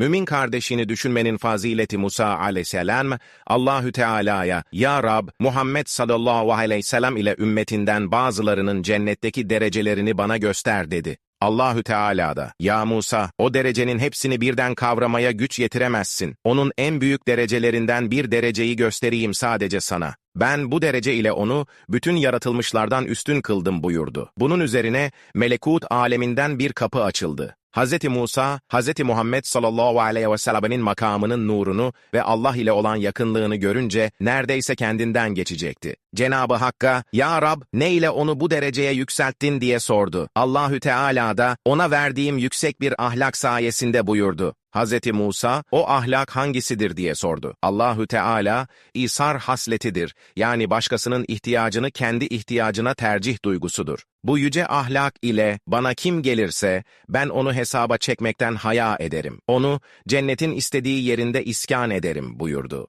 Mümin kardeşini düşünmenin fazileti Musa aleyhisselam, Allahü Teala'ya, Ya Rab, Muhammed sallallahu aleyhi ve sellem ile ümmetinden bazılarının cennetteki derecelerini bana göster dedi. Allahü Teala da, Ya Musa, o derecenin hepsini birden kavramaya güç yetiremezsin. Onun en büyük derecelerinden bir dereceyi göstereyim sadece sana. Ben bu derece ile onu bütün yaratılmışlardan üstün kıldım buyurdu. Bunun üzerine melekut aleminden bir kapı açıldı. Hz. Musa, Hz. Muhammed sallallahu aleyhi ve sellem'in makamının nurunu ve Allah ile olan yakınlığını görünce neredeyse kendinden geçecekti. Cenabı Hakk'a, Ya Rab ne ile onu bu dereceye yükselttin diye sordu. Allahü Teala da ona verdiğim yüksek bir ahlak sayesinde buyurdu. Hz. Musa, o ahlak hangisidir diye sordu. Allahü Teala, İsar hasletidir. Yani başkasının ihtiyacını kendi ihtiyacına tercih duygusudur. Bu yüce ahlak ile bana kim gelirse, ben onu hesaba çekmekten haya ederim. Onu cennetin istediği yerinde iskan ederim buyurdu.